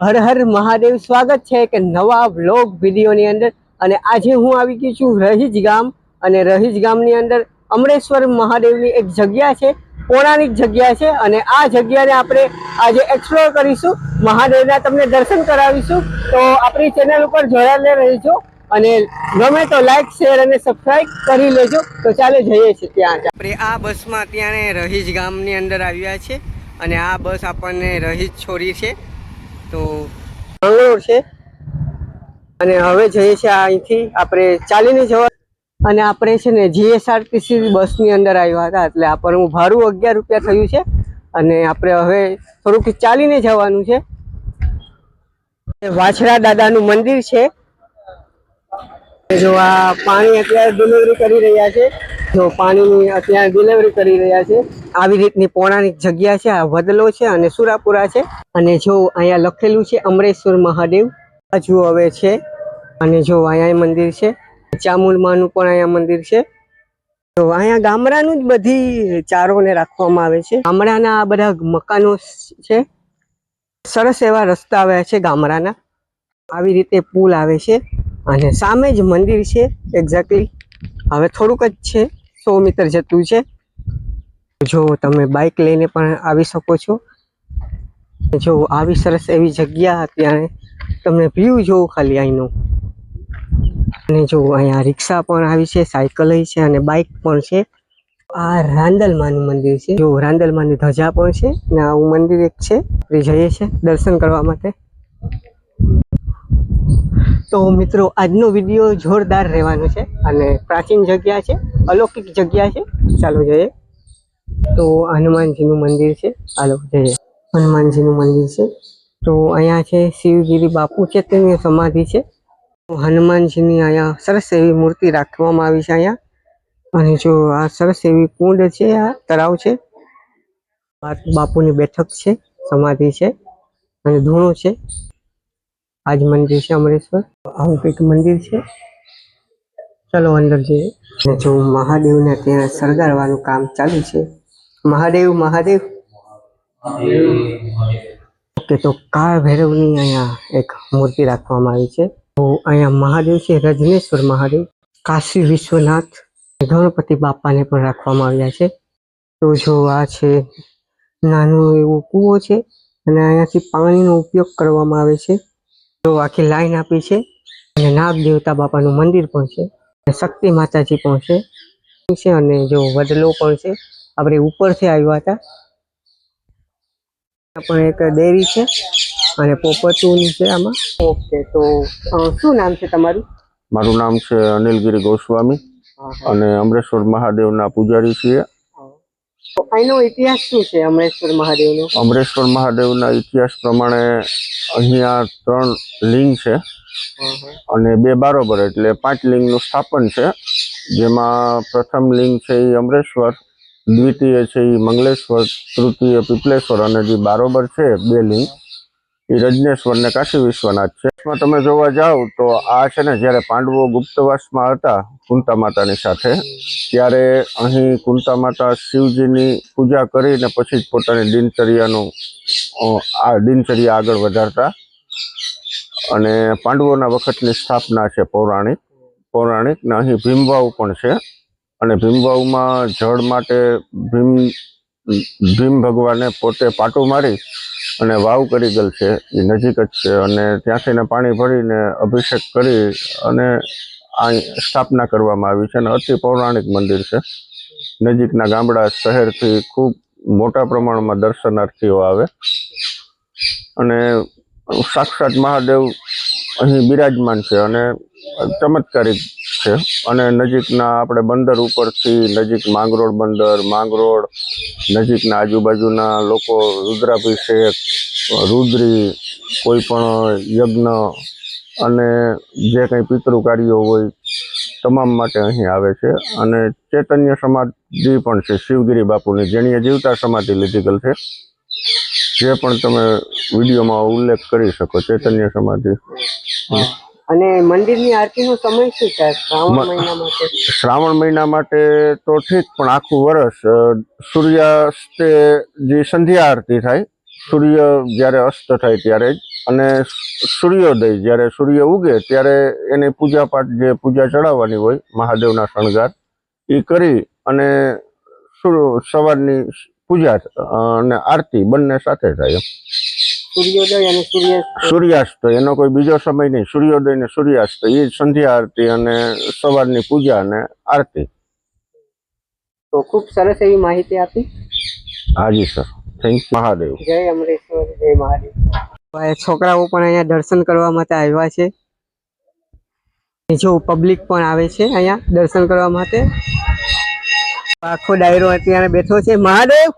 હર હર મહાદેવ, સ્વાગત છે કે નવા વ્લોગ વિડીયોની અંદર. અને આજે હું આવી ગઈ છું રહીજ ગામ. અને રહીજ ગામની અંદર અમરેશ્વર મહાદેવની એક જગ્યા છે, પૌરાણિક જગ્યા છે. અને આ જગ્યાને આપણે આજે એક્સપ્લોર કરીશું. મહાદેવના તમને દર્શન કરાવીશું. તો આપણી ચેનલ ઉપર જોડાયેલા રહીજો. અને ગમે તો લાઈક શેર અને સબસ્ક્રાઈબ કરી લેજો. તો ચાલે જઈએ છીએ ત્યાં આપણે આ બસમાં અત્યારે રહીજ ગામની અંદર આવ્યા છે. અને આ બસ આપણને રહીજ છોડી છે. તો મંગળોર છે. અને હવે જઈએ છીએ અહીંથી. આપણે ચાલીને જવા અને આપણે છે ને જીએસઆરટીસી બસની અંદર આવ્યા હતા. એટલે આપણનું ભાડું અગિયાર રૂપિયા થયું છે. અને આપણે હવે થોડુંક ચાલીને જવાનું છે. વાછડા દાદાનું મંદિર છે. જો આ પાણી અત્યારે ડિલિવરી કરી રહ્યા છે. જો પાણીની અત્યારે ડિલિવરી કરી રહ્યા છે. આવી રીતની પૌરાણિક જગ્યા છે, આ વદલો છે અને સુરાપુરા છે. અને જો અહીંયા લખેલું છે અમરેશ્વર મહાદેવ હજુ હવે છે. અને જો અહીંયા મંદિર છે ચામુંડમાનું પણ અહીંયા મંદિર છે. તો અહીંયા ગામડાનું જ બધી ચારોને રાખવામાં આવે છે. ગામડાના આ બધા મકાનો છે. સરસ એવા રસ્તા આવ્યા છે ગામડાના. આવી રીતે પુલ આવે છે. અને સામે જ મંદિર છે એક્ઝેક્ટલી હવે થોડુંક જ છે. સો મીટર જતું છે. જો તમે બાઇક લઈને પણ આવી શકો છો. જો આવી સરસ એવી જગ્યા અત્યારે તમને વ્યૂ જોવું ખાલી અહીંનું. અને જો અહીંયા રિક્ષા પણ આવી છે, સાયકલ છે અને બાઇક પણ છે. આ રાંદલમાનું મંદિર છે. જો રાંદલમાની ધજા પણ છે ને આવું મંદિર એક છે. જઈએ છે દર્શન કરવા માટે. તો મિત્રો, આજનો વીડિયો જોરદાર રહેવાનો છે અને પ્રાચીન જગ્યા છે, અલૌકિક જગ્યા છે. ચાલો જઈએ. તો હનુમાનજીનું મંદિર છે. ચાલો જઈએ. હનુમાનજીનું મંદિર છે. તો અહીંયા છે શિવગીરી બાપુ છે તેની સમાધિ છે. હનુમાનજીની અહીંયા સરસ એવી મૂર્તિ રાખવામાં આવી છે અહીંયા. અને જો આ સરસ એવી કુંડ છે, આ તળાવ છે બાપુની બેઠક છે, સમાધિ છે અને ધૂણો છે. આજ મંદિર છે અમરેશ્વર. આવું કંઈક મંદિર છે. ચલો અંદર જઈએ. જો મહાદેવને ત્યાં શણગારવાનું કામ ચાલુ છે. મહાદેવ મહાદેવ. ઓકે, તો કાળ ભૈરવની અહીંયા એક મૂર્તિ રાખવામાં આવી છે. અહીંયા મહાદેવ છે, રજનેશ્વર મહાદેવ. કાશી વિશ્વનાથ. ગણપતિ બાપાને પણ રાખવામાં આવ્યા છે. તો જો આ છે નાનું એવું કૂવો છે. અને અહીંયાથી પાણીનો ઉપયોગ કરવામાં આવે છે. તો આખી લાઈન આપી છે. અને નાગ દેવતા બાપાનું મંદિર પણ છે. અને શક્તિ માતાજી પણ છે. છે અને જો વડલો પણ છે. આપણે ઉપરથી આવ્યા હતા. પણ એક ડેરી છે અને પોપટું છે આમાં. ઓકે તો શું નામ છે તમારું? મારું નામ છે અનિલગીરી ગોસ્વામી. અને અમરેશ્વર મહાદેવના પૂજારી છીએ. અહીંનો ઇતિહાસ શું છે અમરેશ્વર મહાદેવનો? અમરેશ્વર મહાદેવના ઇતિહાસ પ્રમાણે અહીંયા ત્રણ લિંગ છે. અને બે બારોબર એટલે પાંચ લિંગનું સ્થાપન છે. જેમાં પ્રથમ લિંગ છે એ અમરેશ્વર દ્વિતીય છે એ મંગલેશ્વર તૃતીય પીપલેશ્વર અને જે બારોબર છે બે લિંગ. એ રજનેશ્વર ને કાશી વિશ્વનાથ છે. તમે જોવા જાઓ તો આ છે ને જ્યારે પાંડવો ગુપ્તવાસમાં હતા કુંતા માતાની સાથે, ત્યારે અહીં કુંતા માતા શિવજીની પૂજા કરીને પછી જ પોતાની દિનચર્યાનું આ દિનચર્યા આગળ વધારતા. અને પાંડવોના વખતની સ્થાપના છે પૌરાણિક પૌરાણિક, ને અહીં ભીમવાવ પણ છે. અને ભીમવાવમાં જળ માટે ભીમ ભીમ ભગવાને પોતે પાટું મારી અને વાવ કરી ગયેલ છે, એ નજીક જ છે. અને ત્યાંથી એને પાણી ભરીને અભિષેક કરી અને આ સ્થાપના કરવામાં આવી છે. અને અતિ પૌરાણિક મંદિર છે. નજીકના ગામડા શહેરથી ખૂબ મોટા પ્રમાણમાં દર્શનાર્થીઓ આવે. અને સાક્ષાત મહાદેવ અહીં બિરાજમાન છે અને ચમત્કારિક છે. અને નજીકના આપણે બંદર ઉપરથી નજીક માંગરોળ બંદર, માંગરોળ, નજીકના આજુબાજુના લોકો રુદ્રાભિષેક, રુદ્રી, કોઈ પણ યજ્ઞ અને જે કંઈ પિતૃ કાર્યો હોય તમામ માટે અહીં આવે છે. અને ચૈતન્ય સમાધિ પણ છે, શિવગીરી બાપુની જેણીએ જીવતા સમાધિ લીધી ગયેલ છે. જે પણ તમે વિડીયોમાં ઉલ્લેખ કરી શકો, ચૈતન્ય સમાધિ. અને મંદિરની આરતીનો સમય શું છે? શ્રાવણ મહિના માટે? શ્રાવણ મહિના માટે તો ઠીક પણ આખું વર્ષ સૂર્યાસ્તે જે સંધ્યા આરતી થાય સૂર્ય જ્યારે અસ્ત થાય ત્યારે જ અને સૂર્યોદય જ્યારે સૂર્ય ઉગે ત્યારે એની પૂજાપાઠ જે પૂજા ચડાવવાની હોય મહાદેવના શણગાર એ કરી અને સવારની પૂજા અને આરતી બંને સાથે થાય સૂર્યોદય અને સૂર્ય સૂર્યાસ્ત એનો કોઈ બીજો સમય નહીં. સૂર્યોદય ને સૂર્યાસ્ત એ સંધ્યા આરતી અને સવારની પૂજા અને આરતી. તો ખૂબ સરસ એવી માહિતી આપી. હાજી સર. થેન્ક મહાદેવ. જય અમરેશ્વર જય મહાદેવ. છોકરાઓ પણ અહીંયા દર્શન કરવા માટે આવ્યા છે. જો પબ્લિક પણ આવે છે અહીંયા દર્શન કરવા માટે. આખો ડાયરો અત્યારે બેઠો છે. મહાદેવ!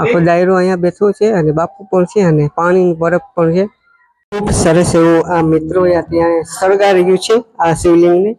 આખો ડાયરો અહીંયા બેઠો છે અને બાપુ પણ છે અને પાણીનું બરફ પણ છે. ખૂબ સરસ એવું આ મિત્રોએ અત્યારે રહ્યું છે આ શિવલિંગને.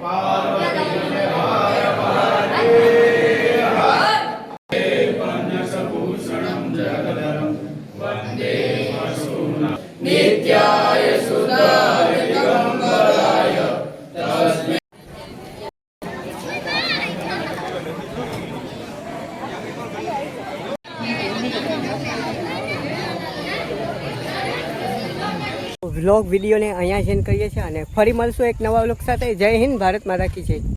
Paulo. વ્લોગ વિડીયોને અહીંયા સેન્ડ કરીએ છીએ અને ફરી મળશું એક નવા વ્લોગ સાથે. જય હિન્દ, ભારત માતા કી જય.